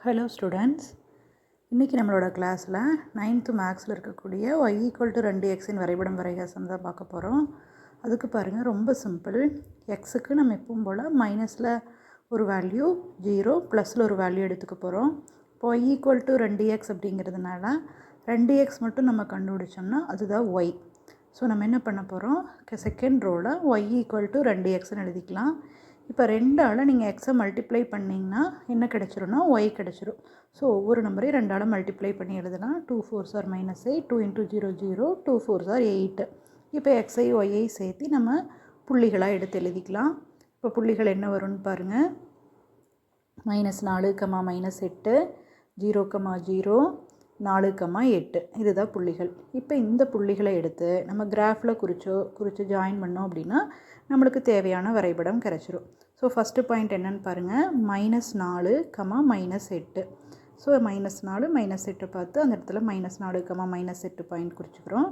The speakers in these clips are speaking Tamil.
ஹலோ ஸ்டூடெண்ட்ஸ் இன்றைக்கி நம்மளோட கிளாஸில் நைன்த்து மேக்ஸில் இருக்கக்கூடிய ஒய் ஈக்குவல் டு ரெண்டு எக்ஸின் வரைபடம் வரைகாசம் தான் பார்க்க போகிறோம் அதுக்கு பாருங்கள் ரொம்ப சிம்பிள் எக்ஸுக்கு நம்ம எப்பவும் போல் மைனஸில் ஒரு வேல்யூ ஜீரோ ப்ளஸில் ஒரு வேல்யூ எடுத்துக்க போகிறோம் இப்போ ஒய் ஈக்குவல் டு ரெண்டு எக்ஸ் அப்படிங்கிறதுனால ரெண்டு எக்ஸ் மட்டும் நம்ம கண்டுபிடிச்சோம்னா அதுதான் ஒய் ஸோ நம்ம என்ன பண்ண போகிறோம் செகண்ட் ரோவில் ஒய் ஈக்குவல் டு ரெண்டு எக்ஸ்ன்னு எழுதிக்கலாம். இப்போ ரெண்டால் நீங்கள் எக்ஸை மல்டிப்ளை பண்ணிங்கன்னா என்ன கிடச்சிரும்னா ஒய் கிடச்சிரும். ஸோ ஒவ்வொரு நம்பரையும் ரெண்டால் மல்டிப்ளை பண்ணி எழுதலாம் two fours are minus eight two into zero zero two fours are eight. இப்போ எக்ஸை ஒய்யை சேர்த்து நம்ம புள்ளிகளாக எடுத்து எழுதிக்கலாம். இப்போ புள்ளிகள் என்ன வரும்னு பாருங்கள் மைனஸ் நாலு கமா மைனஸ் எட்டு ஜீரோ கமா ஜீரோ நாலு கம்மா எட்டு. இதுதான் புள்ளிகள். இப்போ இந்த புள்ளிகளை எடுத்து நம்ம கிராஃபில் குறிச்சோ குறித்து ஜாயின் பண்ணோம் அப்படின்னா நம்மளுக்கு தேவையான வரைபடம் கிடச்சிரும். ஸோ ஃபஸ்ட்டு பாயிண்ட் என்னென்னு பாருங்கள் மைனஸ் நாலு கமா மைனஸ் எட்டு. ஸோ மைனஸ் நாலு மைனஸ் எட்டு பார்த்து அந்த இடத்துல மைனஸ் நாலு கமா மைனஸ் எட்டு பாயிண்ட் குறிச்சிக்கிறோம்.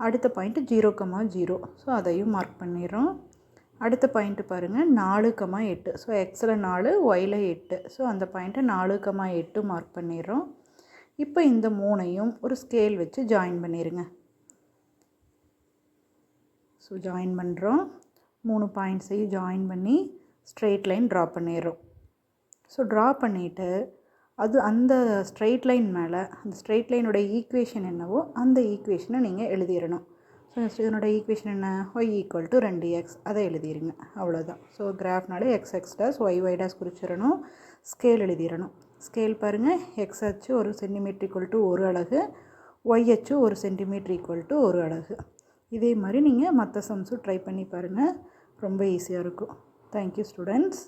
அடுத்த point zero comma zero so அதையும் மார்க் பண்ணிடுறோம். அடுத்த பாயிண்ட்டு பாருங்கள் நாலு கமா எட்டு. ஸோ எக்ஸில் நாலு ஒயில் எட்டு. ஸோ அந்த பாயிண்ட்டை நாலு கமா எட்டு மார்க் பண்ணிடுறோம். இப்போ இந்த மூணையும் ஒரு ஸ்கேல் வச்சு ஜாயின் பண்ணிடுங்க ஸோ ஜாயின் பண்ணுறோம் மூணு பாயிண்ட்ஸையும் ஜாயின் பண்ணி ஸ்ட்ரெயிட் லைன் ட்ரா பண்ணிடுறோம். ஸோ ட்ரா பண்ணிவிட்டு அது அந்த ஸ்ட்ரெயிட் லைன் மேலே அந்த ஸ்ட்ரெயிட் லைனோட ஈக்குவேஷன் என்னவோ அந்த ஈக்குவேஷனை நீங்கள் எழுதிடணும். ஸோ இதனோட ஈக்குவேஷன் என்ன? ஒய் ஈக்குவல் டு ரெண்டு எக்ஸ் அதை எழுதிடுங்க அவ்வளோதான் so கிராஃப்னாலே X X dash Y Y dash குறிச்சிடணும். Scale எழுதிடணும். ஸ்கேல் பாருங்கள் எக்ஸ் அச்சு ஒரு சென்டிமீட்டர் ஈக்குவல் டு ஒரு அழகு ஒய் அச்சு ஒரு சென்டிமீட்டர் ஈக்குவல் டு ஒரு அழகு இதே மாதிரி நீங்கள் மற்ற சம்ஸும் ட்ரை பண்ணி பாருங்கள் ரொம்ப ஈஸியாக இருக்கும். Thank you students